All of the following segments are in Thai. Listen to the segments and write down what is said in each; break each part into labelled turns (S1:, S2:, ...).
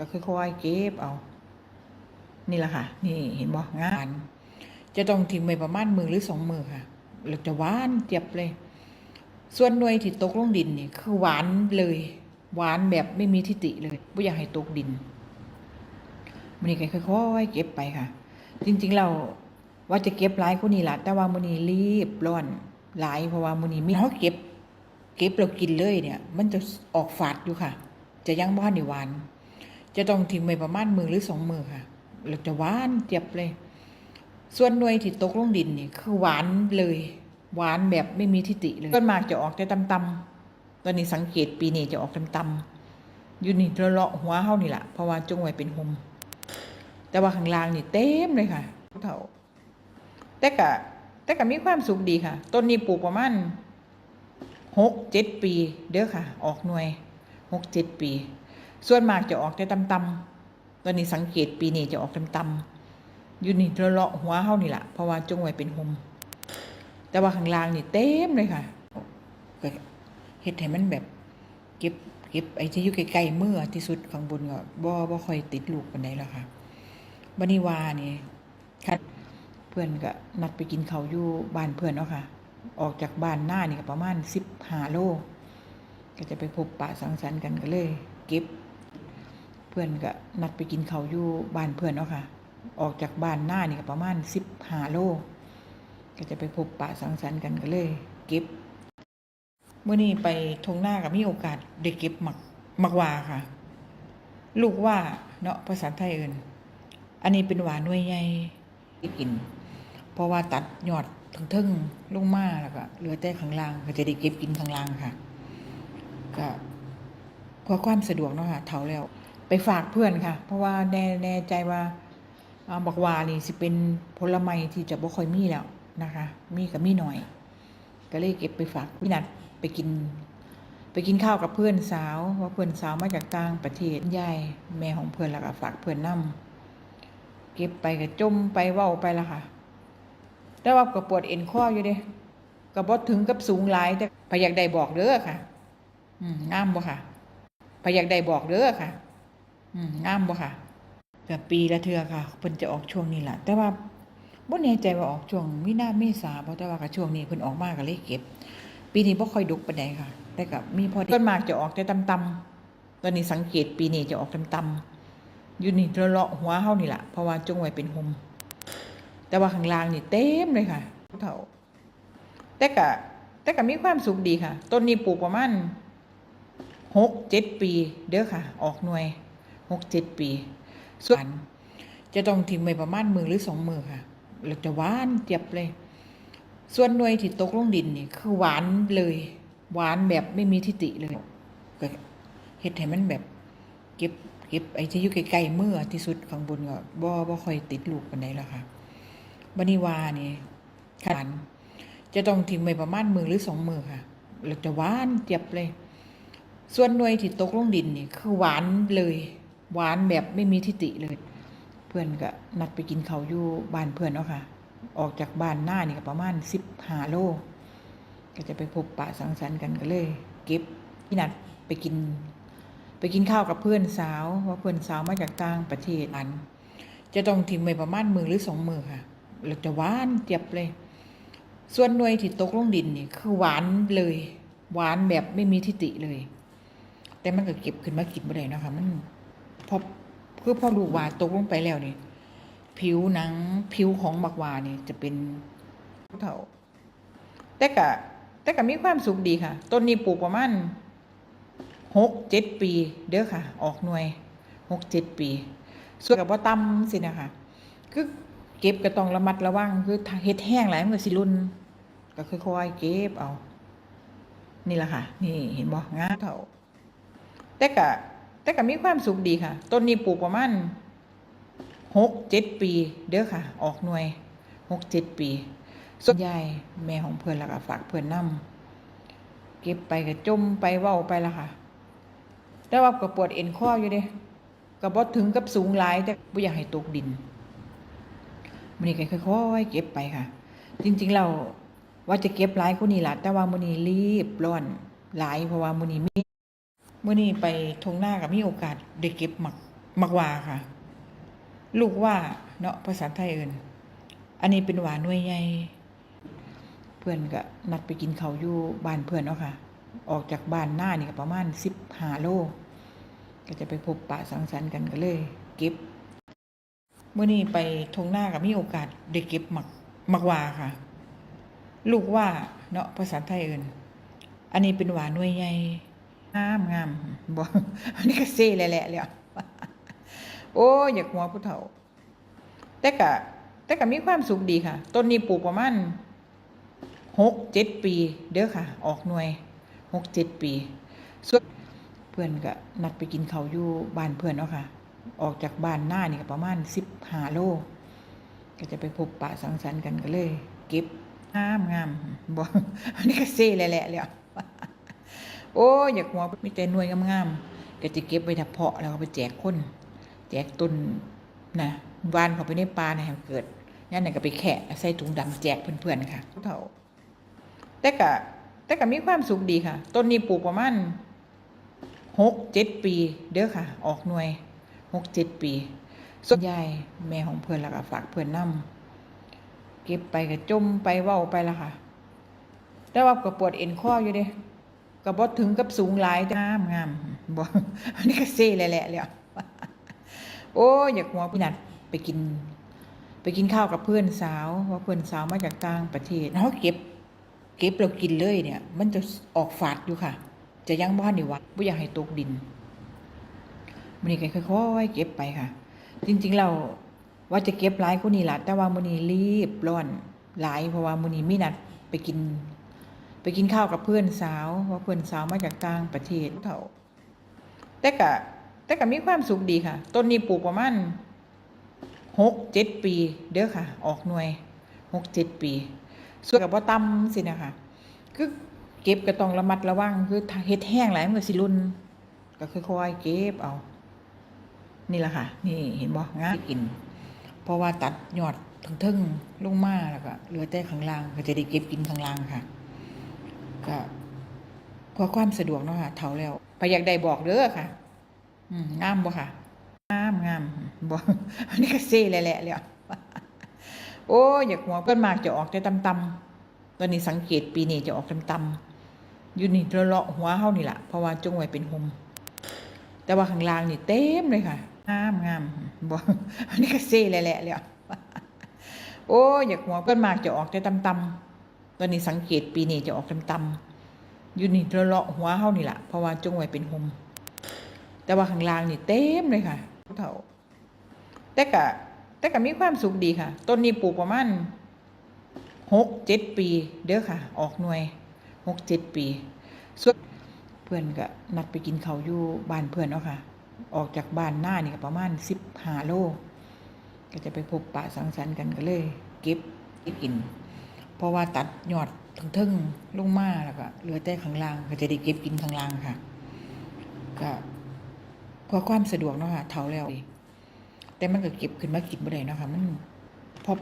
S1: ก็ค่อยๆเก็บเอา นี่แหละค่ะ นี่เห็นบ่งาน จะต้องทิ้งไว้ประมาณมือหรือสองมือค่ะแล้วจะหวานเจียบเลย ส่วนหน่วยที่ตกลงดินนี่คือหวานเลย หวานแบบไม่มีทิฏฐิเลยไม่อยากให้ตกดินมันนี่ก็ค่อยๆเก็บไปค่ะ จริงๆเราว่าจะเก็บหลายกว่านี้ละแต่ว่ามื้อนี้รีบร้อนหลายเพราะว่ามื้อนี้มีเฮาเก็บ เก็บเรากินเลยเนี่ย มันจะออกฝาดอยู่ค่ะ จะยังบ้านในหวาน จะต้องทิ้งไว้ประมาณมือหรือสองมือค่ะแล้วจะหวานเจียบเลย ส่วนหน่วยที่ตกลงดินนี่คือหวานเลย หวานแบบไม่มีทิฏฐิเลยต้นมากจะออกแต่ตำตอนนี้สังเกตปีนี้จะออกตำๆอยู่นี่เลาะหัวเฮานี่แหละเพราะว่าจงไว้เป็นหมแต่ว่าข้างล่างนี่เต็มเลยค่ะเท่าแต่กะแต่กะมีความสุขดีค่ะ ต้นนี้ปลูกประมาณหกเจ็ดปี เด้อค่ะ ออกหน่วยหกเจ็ดปี ส่วนมากจะออกแต่ตำๆตอนนี้สังเกตปีนี้จะออกตำๆอยู่นี่เลาะหัวเฮานี่แหละเพราะว่าจงไว้เป็นหมแต่ว่าข้างล่างนี่เต็มเลยค่ะเฮ็ดให้มันแบบเก็บเก็บไอ้ที่อยู่ใกล้ๆมือที่สุดข้างบนก็บ่บ่ค่อยติดลูกปานใดแล้วค่ะบันี้วานี่คัดเพื่อนก็นัดไปกินข้าวอยู่บ้านเพื่อนเนาะค่ะ ออกจากบ้านหน้านี่ก็ประมาณ15โล ก็จะไปพบปะสังสรรค์กันก็เลย เก็บ เพื่อนก็นัดไปกินข้าวอยู่บ้านเพื่อนเนาะค่ะ ออกจากบ้านหน้านี่ก็ประมาณสิบห้าโล ก็จะไปพบปะสังสรรค์กันก็เลย เก็บเมื่อนี้ไปทงหน้ากับมีโอกาสได้เก็บหมักหมักหวาค่ะ ลูกว่าเนาะภาษาไทยเอินอันนี้เป็นหวานนวยใหญ่ที่กิน เพราะว่าตัดยอดทึ่งๆลงมาแล้วก็เหลือแต่ข้างล่าง ก็จะได้เก็บกินข้างล่างค่ะ ก็เพื่อความสะดวกเนาะค่ะเท่าแล้ว ไปฝากเพื่อนค่ะ เพราะว่าแน่แน่ใจว่าบักวานี่สิเป็นผลไม้ที่จะบ่ค่อยมีแล้วนะคะ มีก็มีหน่อย ก็เลยเก็บไปฝากพี่นัดไปกิน ไปกินข้าวกับเพื่อนสาวว่าเพื่อนสาวมาจากต่างประเทศยายแม่ของเพื่อนแล้วก็ฝากเพื่อนนํเก็บไปก็จมไปเว้าไปละค่ะแต่ว่าก็ปวดเอ็นข้ออยู่เด้ก็บ่ถึงกับสูงหลายแต่พยากได้บอกเด้อค่ะ อืมงามบ่ค่ะพยากได้บอกเด้อค่ะ อืมงามบ่ค่ะก็ปีละเทื่อค่ะเพิ่นจะออกช่วงนี้ล่ะ แต่ว่าบ่แน่ใจว่าออกช่วงมีนาเมษาบ่แต่ว่าก็ช่วงนี้เพิ่นออกมาก็เลยเก็บ ปีนี้บ่ค่อยดุกปานใดค่ะ แต่ก็มีพอต้นมากจะออกแต่ตำๆตอนนี้สังเกตปีนี้จะออกตำๆอยู่นี่เลาะหัวเฮานี่ล่ะเพราะว่าจงไว้เป็นหมแต่ว่าข้างล่างนี่เต็มเลยค่ะเท่าแต่ก็แต่ก็มีความสุขดีค่ะ ต้นนี้ปลูกประมาณหกเจ็ดปี เด้อค่ะ ออกหน่วย หกเจ็ดปี ส่วนจะต้องทิ้งไว้ประมาณมือหรือสองมือค่ะแล้วจะหวานเจียบเลย ส่วนหน่วยที่ตกลงดินนี่คือหวานเลย หวานแบบไม่มีทิฏฐิเลยก็เฮ็ดให้มันแบบเก็บเก็บไอ้ที่อยู่ใกล้ๆมือที่สุดข้างบนก็บ่บ่ค่อยติดลูกปานใดแล้วค่ะบัดนี้ว่านี่คันจะต้องทิ้งไว้ประมาณมือหรือสองมือค่ะแล้วจะหวานเจียบเลย ส่วนหน่วยที่ตกลงดินนี่คือหวานเลย หวานแบบไม่มีทิฏฐิเลย เพื่อนก็นัดไปกินข้าวอยู่บ้านเพื่อนเนาะค่ะ ออกจากบ้านหน้านี่ก็ประมาณสิบห้าโล ก็จะไปพบปะสังสรรค์กันก็เลย เก็บพี่นัดไปกิน ไปกินข้าวกับเพื่อนสาวว่าเพื่อนสาวมาจากต่างประเทศอัน จะต้องทิ้งไว้ประมาณมือหรือสองมือค่ะแล้วจะหวานเจียบเลย ส่วนหน่วยที่ตกลงดินนี่คือหวานเลย หวานแบบไม่มีทิฏฐิเลย แต่มันก็เก็บขึ้นมากินบ่ได้นะคะมัน พอคือพอลูกหวาตกลงไปแล้วนี่ ผิวหนังผิวของบักวานี่จะเป็นเท่า แต่ก็แต่ก็มีความสุขดีค่ะ ต้นนี้ปลูกประมาณหกเจ็ดปี เด้อค่ะ ออกหน่วยหกเจ็ดปี ส่วนกับว่าตำสินะคะคือเก็บก็ต้องระมัดระวังคือเฮ็ดแห้งหลายมันก็สิรุนก็ค่อยๆเก็บเอา นี่แหละค่ะ นี่เห็นบ่งาเท่าแต่ก็ แต่ก็มีความสุขดีค่ะ ต้นนี้ปลูกประมาณหกเจ็ดปี เด้อค่ะ ออกหน่วยหกเจ็ดปีส่วนยายแม่ของเพื่อนแล้วก็ฝากเพื่อนนํเก็บไปก็จมไปเว้าไปละค่ะ แต่ว่าก็ปวดเอ็นข้ออยู่เด้ก็บ่ถึงกับสูงหลาย แต่บ่อยากให้ตกดินมื้อนี้ก็ค่อยๆเก็บไปค่ะ จริงๆเราว่าจะเก็บหลายกว่านี้ล่ะแต่ว่ามื้อนี้รีบร้อนหลายเพราะว่ามื้อนี้มี เมื้อนี้ไปทงหน้ากับมีโอกาสได้เก็บหมักมักว่าค่ะ ลูกว่าเนาะภาษาไทยเอินอันนี้เป็นหวานนวยใหญ่เพื่อนก็นัดไปกินเขาวอยู่บ้านเพื่อนเนาะค่ะ ออกจากบ้านหน้านี่ก็ประมาณสิบห้าโล ก็จะไปพบปะสังสรรค์กันก็เลย เก็บเมื่อนี้ไปทงหน้ากับมีโอกาสได้เก็บหมักหมักว่าค่ะ ลูกว่าเนาะภาษาไทยเอินอันนี้เป็นหวานนวยใหญ่ งามงามบอกอันนี้ก็เซ่แหละเลยโอ้ยอยากหัวผู้เฒ่า แต่กะ แต่กะมีความสุขดีค่ะ ต้นนี้ปลูกประมาณหกเจ็ดปี เด้อค่ะ ออกหน่วยหกเจ็ดปี ส่วนเพื่อนก็นัดไปกินเขาวอยู่บ้านเพื่อนเนาะค่ะ ออกจากบ้านหน้านี่ก็ประมาณสิบห้าโล ก็จะไปพบปะสังสรรค์กันก็เลย เก็บงามงามบอกอันนี้ก็เซ่แหละเลย โอ้ยอยากหัวมีแต่หน่วยงามๆก็จะเก็บไว้ถ้าเพาะแล้วก็ไปแจกคนแจกต้นนะวานเขาไปในป่านะให้มันเกิดงั้นน่ะก็ไปแขะใส่ถุงดำแจกเพื่อนๆค่ะเท่าแต่กะแต่กะมีความสุขดีค่ะ ต้นนี้ปลูกประมาณหกเจ็ดปีเด้อค่ะ ออกหน่วยหกเจ็ดปี ส่วนใหญ่แม่ของเพื่อนแล้วก็ฝากเพื่อนนํเก็บไปก็จมไปเว้าไปละค่ะ แต่ว่าก็ปวดเอ็นข้ออยู่เด้ ก็บ่ถึงกับสูงหลายงามงามบ่อันนี้ก็เซ่แหละๆเลยโอ้อยากหัวพี่นัดไปกิน ไปกินข้าวกับเพื่อนสาวว่าเพื่อนสาวมาจากต่างประเทศเขาเก็บ เก็บเรากินเลยเนี่ย มันจะออกฝาดอยู่ค่ะ จะยังบ้านนี่วัดไม่อยากให้ตกดินมันนี่ก็ค่อยๆเก็บไปค่ะ จริงๆเราว่าจะเก็บหลายกว่านี้ละแต่ว่ามื้อนี้รีบร้อนหลายเพราะว่ามื้อนี้มีนัดไปกิน ไปกินข้าวกับเพื่อนสาวว่าเพื่อนสาวมาจากต่างประเทศเท่าแต่กะแต่กะมีความสุขดีค่ะ ต้นนี้ปลูกประมาณหกเจ็ดปีเด้อค่ะ ออกหน่วยหกเจ็ดปี ส่วนกับว่าตำสินะคะคือเก็บก็ต้องระมัดระวังคือเฮ็ดแห้งหลายมันก็สิรุนก็ค่อยๆเก็บเอา นี่แหละค่ะ นี่เห็นบ่งากิน เพราะว่าตัดยอดทึ่งๆลงมาแล้วก็เหลือแต่ข้างล่าง ก็จะได้เก็บกินข้างล่างค่ะ ก็เพื่อความสะดวกเนาะค่ะเท่าแล้วไปอยากได้บอกเด้อค่ะ อืมงามบ่ค่ะงามงามบ่อันนี้ก็เซ่แหละเลยโอ้ยอยากหัวเพิ่นมากจะออกแต่ตำๆตอนนี้สังเกตปีนี้จะออกตำๆอยู่นี่เลาะหัวเฮานี่แหละเพราะว่าจงไว้เป็นหมแต่ว่าข้างล่างนี่เต็มเลยค่ะงามงามบ่อันนี้ก็เซ่แหละเลยโอ้ยอยากหัวเพิ่นมากจะออกแต่ตำๆ ตอนนี้สังเกตปีนี้จะออกตำๆอยู่นี่เลาะหัวเฮานี่แหละเพราะว่าจงไว้เป็นหมแต่ว่าข้างล่างนี่เต็มเลยค่ะเท่าแต่กะแต่กะมีความสุขดีค่ะ ต้นนี้ปลูกประมาณหกเจ็ดปี เด้อค่ะ ออกหน่วยหกเจ็ดปีส่วนเพื่อนก็นัดไปกินเขาวอยู่บ้านเพื่อนเนาะค่ะ ออกจากบ้านหน้านี่ก็ประมาณสิบห้าโล ก็จะไปพบปะสังสรรค์กันก็เลย เก็บเก็บกิน เพราะว่าตัดยอดทึ่งๆลงมาแล้วก็เหลือแต่ข้างล่าง ก็จะได้เก็บกินข้างล่างค่ะ ก็เพื่อความสะดวกเนาะค่ะเท่าแล้วแต่มันก็เก็บขึ้นมากินบ่ได้เนาะค่ะมันพอ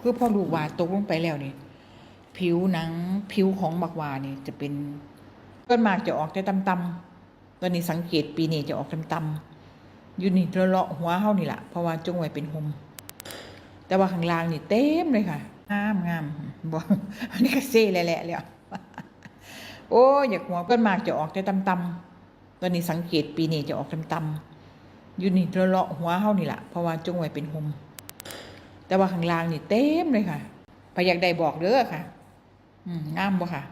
S1: คือพอลูกวาตกลงไปแล้วนี่ผิวหนังผิวของบักวานี่จะเป็นต้นมากจะออกแต่ตำๆตอนนี้สังเกตปีนี้จะออกตำๆอยู่นี่เลาะหัวเฮานี่แหละเพราะว่าจงไว้เป็นหมแต่ว่าข้างล่างนี่เต็มเลยค่ะามงามบ่อันนี้ก็เซ่แหละๆเลยโอ้ยอยากหัวเพิ่นมากจะออกแต่ตำๆตอนนี้สังเกตปีนี้จะออกตำๆอยู่นี่เลาะหัวเฮานี่แหละเพราะว่าจงไว้เป็นหมแต่ว่าข้างล่างนี่เต็มเลยค่ะไปอยากได้บอกเด้อค่ะ อืมงามบ่ค่ะ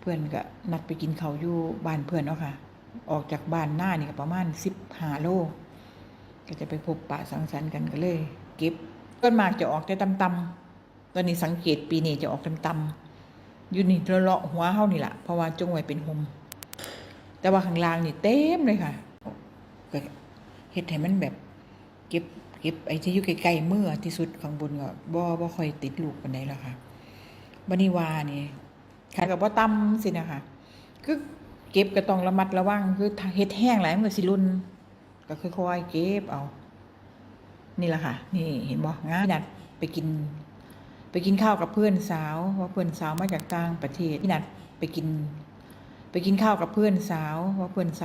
S1: เพื่อนก็นัดไปกินเขาวอยู่บ้านเพื่อนเนาะค่ะ ออกจากบ้านหน้านี่ก็ประมาณสิบห้าโล ก็จะไปพบปะสังสรรค์กันก็เลย เก็บต้นมากจะออกแต่ตำๆ ตอนนี้สังเกตปีนี้จะออกตำๆอยู่นี่เลาะหัวเฮานี่แหละเพราะว่าจงไว้เป็นหมแต่ว่าข้างล่างนี่เต็มเลยค่ะเฮ็ดให้มันแบบเก็บเก็บไอ้ที่อยู่ใกล้ๆเมื่อที่สุดข้างบนก็บ่บ่ค่อยติดลูกปานใดแล้วค่ะบันี้ว่านี่ขาก็บ่ต่ำสินะคะคือเก็บก็ต้องระมัดระวังคือเฮ็ดแห้งหลายมันก็สิรุนก็ค่อยๆเก็บเอา นี่แหละค่ะ นี่เห็นบ่งามนัดไปกิน ไปกินข้าวกับเพื่อนสาวว่าเพื่อนสาวมาจากต่างประเทศพี่นัดไปกิน ไปกินข้าวกับเพื่อนสาวว่าเพื่อนสาว